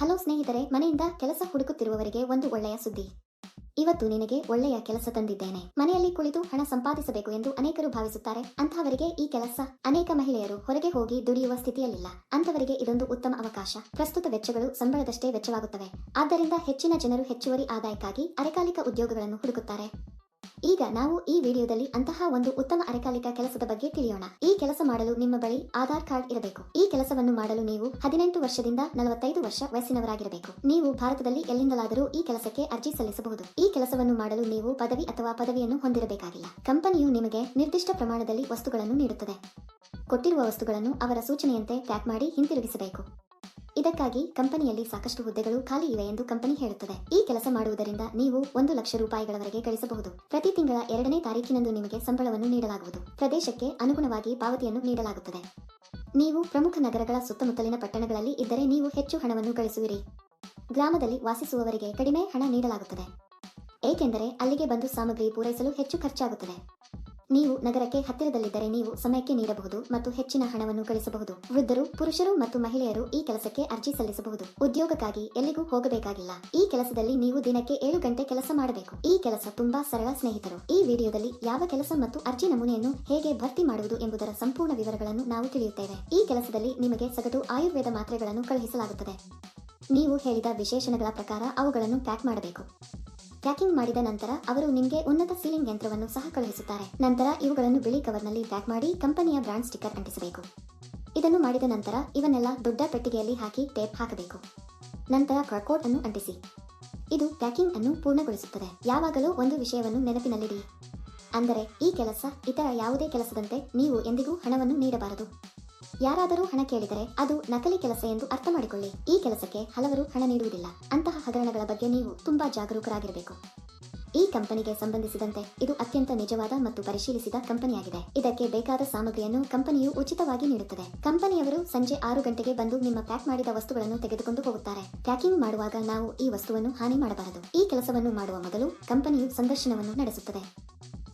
Hello ಸ್ನೇಹಿತರೆ, ಮನೆಯಿಂದ ಕೆಲಸ ಹುಡುಕುತ್ತಿರುವವರಿಗೆ ಒಂದು ಒಳ್ಳೆಯ ಸುದ್ದಿ. ಇವತ್ತು ನಿನಗೆ ಒಳ್ಳೆಯ ಕೆಲಸ ತಂದಿದ್ದೇನೆ. ಮನೆಯಲ್ಲಿ ಕುಳಿತು ಹಣ ಸಂಪಾದಿಸಬೇಕು ಎಂದು ಅನೇಕರು ಭಾವಿಸುತ್ತಾರೆ. ಅಂತಹವರಿಗೆ ಈ ಕೆಲಸ ಅನೇಕ ಮಹಿಳೆಯರು ಹೊರಗೆ ಹೋಗಿ ದುಡಿಯುವ ಸ್ಥಿತಿಯಲ್ಲಿಲ್ಲ. ಅಂತವರಿಗೆ ಇದೊಂದು ಉತ್ತಮ ಅವಕಾಶ. ಪ್ರಸ್ತುತ ವೆಚ್ಚಗಳು ಸಂಬಳದಷ್ಟೇ ವೆಚ್ಚವಾಗುತ್ತವೆ. ಆದ್ದರಿಂದ ಹೆಚ್ಚಿನ ಜನರು ಹೆಚ್ಚುವರಿ ಆದಾಯಕ್ಕಾಗಿ ಅರೆಕಾಲಿಕ ಉದ್ಯೋಗಗಳನ್ನು ಹುಡುಕುತ್ತಾರೆ. ಈಗ ನಾವು ಈ ವಿಡಿಯೋದಲ್ಲಿ ಅಂತಹ ಒಂದು ಉತ್ತಮ ಅರೆಕಾಲಿಕ ಕೆಲಸದ ಬಗ್ಗೆ ತಿಳಿಯೋಣ. ಈ ಕೆಲಸ ಮಾಡಲು ನಿಮ್ಮ ಬಳಿ ಆಧಾರ್ ಕಾರ್ಡ್ ಇರಬೇಕು. ಈ ಕೆಲಸವನ್ನು ಮಾಡಲು ನೀವು ಹದಿನೆಂಟು ವರ್ಷದಿಂದ ನಲವತ್ತೈದು ವರ್ಷ ವಯಸ್ಸಿನವರಾಗಿರಬೇಕು. ನೀವು ಭಾರತದಲ್ಲಿ ಎಲ್ಲಿಂದಲಾದರೂ ಈ ಕೆಲಸಕ್ಕೆ ಅರ್ಜಿ ಸಲ್ಲಿಸಬಹುದು. ಈ ಕೆಲಸವನ್ನು ಮಾಡಲು ನೀವು ಪದವಿ ಅಥವಾ ಪದವಿಯನ್ನು ಹೊಂದಿರಬೇಕಾಗಿಲ್ಲ. ಕಂಪನಿಯು ನಿಮಗೆ ನಿರ್ದಿಷ್ಟ ಪ್ರಮಾಣದಲ್ಲಿ ವಸ್ತುಗಳನ್ನು ನೀಡುತ್ತದೆ. ಕೊಟ್ಟಿರುವ ವಸ್ತುಗಳನ್ನು ಅವರ ಸೂಚನೆಯಂತೆ ಪ್ಯಾಕ್ ಮಾಡಿ ಹಿಂತಿರುಗಿಸಬೇಕು. ಇದಕ್ಕಾಗಿ ಕಂಪನಿಯಲ್ಲಿ ಸಾಕಷ್ಟು ಹುದ್ದೆಗಳು ಖಾಲಿ ಇವೆ ಎಂದು ಕಂಪನಿ ಹೇಳುತ್ತದೆ. ಈ ಕೆಲಸ ಮಾಡುವುದರಿಂದ ನೀವು ಒಂದು ಲಕ್ಷ ರೂಪಾಯಿಗಳವರೆಗೆ ಗಳಿಸಬಹುದು. ಪ್ರತಿ ತಿಂಗಳ ಎರಡನೇ ತಾರೀಕಿನಂದು ನಿಮಗೆ ಸಂಬಳವನ್ನು ನೀಡಲಾಗುವುದು. ಪ್ರದೇಶಕ್ಕೆ ಅನುಗುಣವಾಗಿ ಪಾವತಿಯನ್ನು ನೀಡಲಾಗುತ್ತದೆ. ನೀವು ಪ್ರಮುಖ ನಗರಗಳ ಸುತ್ತಮುತ್ತಲಿನ ಪಟ್ಟಣಗಳಲ್ಲಿ ಇದ್ದರೆ ನೀವು ಹೆಚ್ಚು ಹಣವನ್ನು ಗಳಿಸುವಿರಿ. ಗ್ರಾಮದಲ್ಲಿ ವಾಸಿಸುವವರಿಗೆ ಕಡಿಮೆ ಹಣ ನೀಡಲಾಗುತ್ತದೆ. ಏಕೆಂದರೆ ಅಲ್ಲಿಗೆ ಬಂದು ಸಾಮಗ್ರಿ ಪೂರೈಸಲು ಹೆಚ್ಚು ಖರ್ಚಾಗುತ್ತದೆ. ನೀವು ನಗರಕ್ಕೆ ಹತ್ತಿರದಲ್ಲಿದ್ದರೆ ನೀವು ಸಮಯಕ್ಕೆ ನೀಡಬಹುದು ಮತ್ತು ಹೆಚ್ಚಿನ ಹಣವನ್ನು ಗಳಿಸಬಹುದು. ವೃದ್ಧರು, ಪುರುಷರು ಮತ್ತು ಮಹಿಳೆಯರು ಈ ಕೆಲಸಕ್ಕೆ ಅರ್ಜಿ ಸಲ್ಲಿಸಬಹುದು. ಉದ್ಯೋಗಕ್ಕಾಗಿ ಎಲ್ಲಿಗೂ ಹೋಗಬೇಕಾಗಿಲ್ಲ. ಈ ಕೆಲಸದಲ್ಲಿ ನೀವು ದಿನಕ್ಕೆ ಏಳು ಗಂಟೆ ಕೆಲಸ ಮಾಡಬೇಕು. ಈ ಕೆಲಸ ತುಂಬಾ ಸರಳ ಸ್ನೇಹಿತರು. ಈ ವಿಡಿಯೋದಲ್ಲಿ ಯಾವ ಕೆಲಸ ಮತ್ತು ಅರ್ಜಿ ನಮೂನೆಯನ್ನು ಹೇಗೆ ಭರ್ತಿ ಮಾಡುವುದು ಎಂಬುದರ ಸಂಪೂರ್ಣ ವಿವರಗಳನ್ನು ನಾವು ತಿಳಿಯುತ್ತೇವೆ. ಈ ಕೆಲಸದಲ್ಲಿ ನಿಮಗೆ ಸಗಟು ಆಯುರ್ವೇದ ಮಾತ್ರೆಗಳನ್ನು ಕಳುಹಿಸಲಾಗುತ್ತದೆ. ನೀವು ಹೇಳಿದ ವಿಶೇಷಣಗಳ ಪ್ರಕಾರ ಅವುಗಳನ್ನು ಪ್ಯಾಕ್ ಮಾಡಬೇಕು. ಪ್ಯಾಕಿಂಗ್ ಮಾಡಿದ ನಂತರ ಅವರು ನಿಮಗೆ ಉನ್ನತ ಸೀಲಿಂಗ್ ಯಂತ್ರವನ್ನು ಸಹ ಕಳುಹಿಸುತ್ತಾರೆ. ನಂತರ ಇವುಗಳನ್ನು ಬಿಳಿ ಕವರ್ನಲ್ಲಿ ಪ್ಯಾಕ್ ಮಾಡಿ ಕಂಪನಿಯ ಬ್ರಾಂಡ್ ಸ್ಟಿಕ್ಕರ್ ಅಂಟಿಸಬೇಕು. ಇದನ್ನು ಮಾಡಿದ ನಂತರ ಇವನ್ನೆಲ್ಲ ದೊಡ್ಡ ಪೆಟ್ಟಿಗೆಯಲ್ಲಿ ಹಾಕಿ ಟೇಪ್ ಹಾಕಬೇಕು. ನಂತರ ಕಾರ್ಕೋಡ್ ಅನ್ನು ಅಂಟಿಸಿ. ಇದು ಪ್ಯಾಕಿಂಗ್ ಅನ್ನು ಪೂರ್ಣಗೊಳಿಸುತ್ತದೆ. ಯಾವಾಗಲೂ ಒಂದು ವಿಷಯವನ್ನು ನೆನಪಿನಲ್ಲಿಡಿ. ಅಂದರೆ ಈ ಕೆಲಸ ಇತರ ಯಾವುದೇ ಕೆಲಸದಂತೆ ನೀವು ಎಂದಿಗೂ ಹಣವನ್ನು ನೀಡಬಾರದು. ಯಾರಾದರೂ ಹಣ ಕೇಳಿದರೆ ಅದು ನಕಲಿ ಕೆಲಸ ಎಂದು ಅರ್ಥ ಮಾಡಿಕೊಳ್ಳಿ. ಈ ಕೆಲಸಕ್ಕೆ ಹಲವರು ಹಣ ನೀಡುವುದಿಲ್ಲ. ಅಂತಹ ಹಗರಣಗಳ ಬಗ್ಗೆ ನೀವು ತುಂಬಾ ಜಾಗರೂಕರಾಗಿರಬೇಕು. ಈ ಕಂಪನಿಗೆ ಸಂಬಂಧಿಸಿದಂತೆ ಇದು ಅತ್ಯಂತ ನಿಜವಾದ ಮತ್ತು ಪರಿಶೀಲಿಸಿದ ಕಂಪನಿಯಾಗಿದೆ. ಇದಕ್ಕೆ ಬೇಕಾದ ಸಾಮಗ್ರಿಯನ್ನು ಕಂಪನಿಯು ಉಚಿತವಾಗಿ ನೀಡುತ್ತದೆ. ಕಂಪನಿಯವರು ಸಂಜೆ ಆರು ಗಂಟೆಗೆ ಬಂದು ನಿಮ್ಮ ಪ್ಯಾಕ್ ಮಾಡಿದ ವಸ್ತುಗಳನ್ನು ತೆಗೆದುಕೊಂಡು ಹೋಗುತ್ತಾರೆ. ಪ್ಯಾಕಿಂಗ್ ಮಾಡುವಾಗ ನಾವು ಈ ವಸ್ತುವನ್ನು ಹಾನಿ ಮಾಡಬಾರದು. ಈ ಕೆಲಸವನ್ನು ಮಾಡುವ ಮೊದಲು ಕಂಪನಿಯು ಸಂದರ್ಶನವನ್ನು ನಡೆಸುತ್ತದೆ.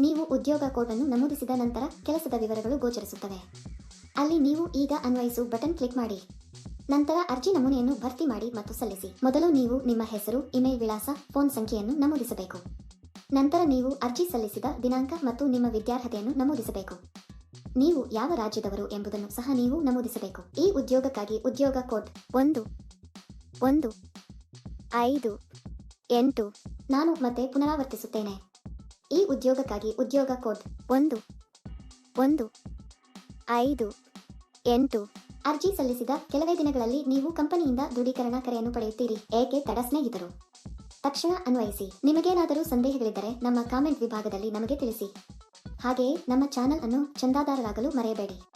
ನೀವು ಉದ್ಯೋಗ ಕೋಡ್ ಅನ್ನು ನಮೂದಿಸಿದ ನಂತರ ಕೆಲಸದ ವಿವರಗಳು ಗೋಚರಿಸುತ್ತವೆ. ಅಲ್ಲಿ ನೀವು ಈಗ ಅನ್ವಯಿಸು ಬಟನ್ ಕ್ಲಿಕ್ ಮಾಡಿ. ನಂತರ ಅರ್ಜಿ ನಮೂನೆಯನ್ನು ಭರ್ತಿ ಮಾಡಿ ಮತ್ತು ಸಲ್ಲಿಸಿ. ಮೊದಲು ನೀವು ನಿಮ್ಮ ಹೆಸರು, ಇಮೇಲ್ ವಿಳಾಸ, ಫೋನ್ ಸಂಖ್ಯೆಯನ್ನು ನಮೂದಿಸಬೇಕು. ನಂತರ ನೀವು ಅರ್ಜಿ ಸಲ್ಲಿಸಿದ ದಿನಾಂಕ ಮತ್ತು ನಿಮ್ಮ ವಿದ್ಯಾರ್ಹತೆಯನ್ನು ನಮೂದಿಸಬೇಕು. ನೀವು ಯಾವ ರಾಜ್ಯದವರು ಎಂಬುದನ್ನು ಸಹ ನೀವು ನಮೂದಿಸಬೇಕು. ಈ ಉದ್ಯೋಗಕ್ಕಾಗಿ ಉದ್ಯೋಗ ಕೋಡ್ ಒಂದು ಒಂದು, ಐದು, ಎಂಟು ನಾನು ಮತ್ತೆ ಪುನರಾವರ್ತಿಸುತ್ತೇನೆ. ಈ ಉದ್ಯೋಗಕ್ಕಾಗಿ ಉದ್ಯೋಗ ಕೋಡ್ ಒಂದು ಒಂದು, ಐದು, ಎಂಟು ಅರ್ಜಿ ಸಲ್ಲಿಸಿದ ಕೆಲವೇ ದಿನಗಳಲ್ಲಿ ನೀವು ಕಂಪನಿಯಿಂದ ದೃಢೀಕರಣ ಕರೆಯನ್ನು ಪಡೆಯುತ್ತೀರಿ. ಏಕೆ ತಡ ಸ್ನೇಹಿತರು? ತಕ್ಷಣ ಅನ್ವಯಿಸಿ. ನಿಮಗೇನಾದರೂ ಸಂದೇಹಗಳಿದ್ದರೆ ನಮ್ಮ ಕಾಮೆಂಟ್ ವಿಭಾಗದಲ್ಲಿ ನಮಗೆ ತಿಳಿಸಿ. ಹಾಗೆಯೇ ನಮ್ಮ ಚಾನಲ್ ಅನ್ನು ಚಂದಾದಾರರಾಗಲು ಮರೆಯಬೇಡಿ.